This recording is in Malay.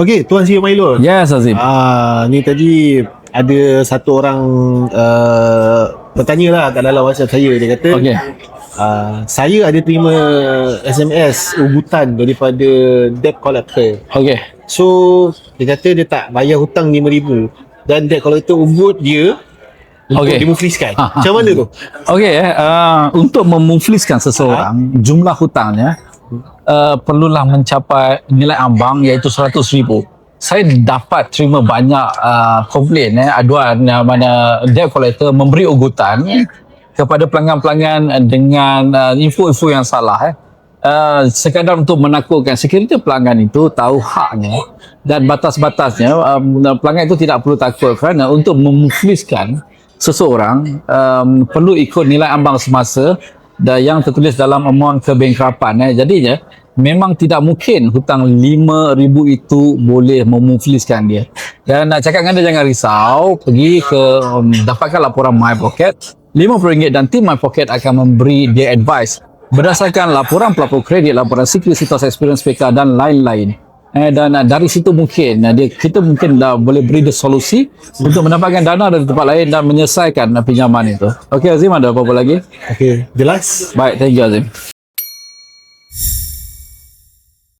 Okey, Tuan Sri Milo. Yes Azim. Ah, ni tadi ada satu orang uh, bertanya lah kat dalam WhatsApp saya dia kata Okey. uh, saya ada terima SMS ugutan daripada debt collector. Okey. So dia kata dia tak bayar hutang 5000 dan debt collector ugut dia untuk Okey. dimufliskan. Ha, ha. Macam mana tu? Okey, eh, uh, untuk memufliskan seseorang, jumlah hutangnya uh, perlulah mencapai nilai ambang iaitu 100,000. Saya dapat terima banyak uh, komplain eh, aduan uh, mana debt collector memberi ugutan kepada pelanggan-pelanggan dengan uh, info-info yang salah eh. Uh, sekadar untuk menakutkan sekiranya pelanggan itu tahu haknya dan batas-batasnya um, pelanggan itu tidak perlu takut kerana untuk memufliskan seseorang um, perlu ikut nilai ambang semasa yang tertulis dalam amount kebankrapan eh. jadinya memang tidak mungkin hutang 5000 itu boleh memufliskan dia. Dan nak cakap dengan dia jangan risau. Pergi ke um, dapatkan laporan My Pocket. RM50 dan tim My Pocket akan memberi dia advice berdasarkan laporan pelapor kredit laporan security experience PK dan lain-lain Eh, dan uh, dari situ mungkin uh, dia, kita mungkin dah boleh beri dia solusi untuk mendapatkan dana dari tempat lain dan menyelesaikan uh, pinjaman itu. Okey Azim ada apa-apa lagi? Okey, jelas. Baik, thank you Azim.